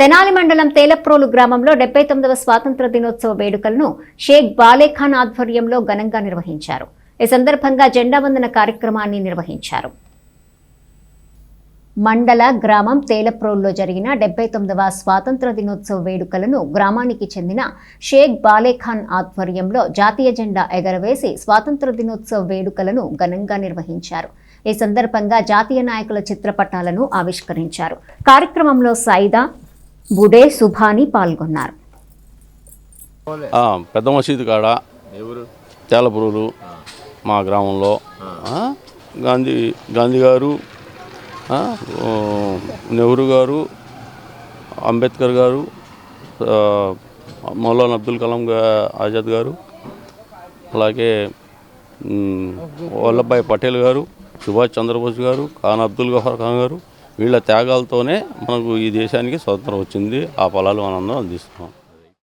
తెనాలి మండలం తేలప్రోలు గ్రామంలో డెబ్బై తొమ్మిదవ స్వాతంత్ర దినోత్సవ వేడుకలను షేక్ బాలేఖాన్ ఆధ్వర్యంలో ఘనంగా నిర్వహించారు. ఈ సందర్భంగా జెండా వందన కార్యక్రమాన్ని నిర్వహించారు. మండల గ్రామం తేలప్రోల్లో జరిగిన డెబ్బై తొమ్మిదవ స్వాతంత్ర దినోత్సవ వేడుకలను గ్రామానికి చెందిన షేక్ బాలేఖాన్ ఆధ్వర్యంలో జాతీయ జెండా ఎగరవేసి స్వాతంత్ర దినోత్సవ వేడుకలను ఘనంగా నిర్వహించారు. ఈ సందర్భంగా జాతీయ నాయకుల చిత్రపటాలను ఆవిష్కరించారు. కార్యక్రమంలో సైదా బుడే సుభాని పాల్గొన్నారు. ఆ, పెద్ద మసీదు కాడ ఎవరు? తేలపురులు మా గ్రామంలో. గాంధీ గాంధీ గారు నెహ్రూ గారు అంబేద్కర్ గారు మౌలానా అబ్దుల్ కలాం గా ఆజాద్ గారు అలాగే వల్లభాయ్ పటేల్ గారు సుభాష్ చంద్రబోస్ గారు ఖాన్ అబ్దుల్ గఫార్ ఖాన్ గారు వీళ్ళ త్యాగాలతోనే మనకు ఈ దేశానికి స్వతంత్రం వచ్చింది. ఆ ఫలాలు మనందరం అందిస్తున్నాం.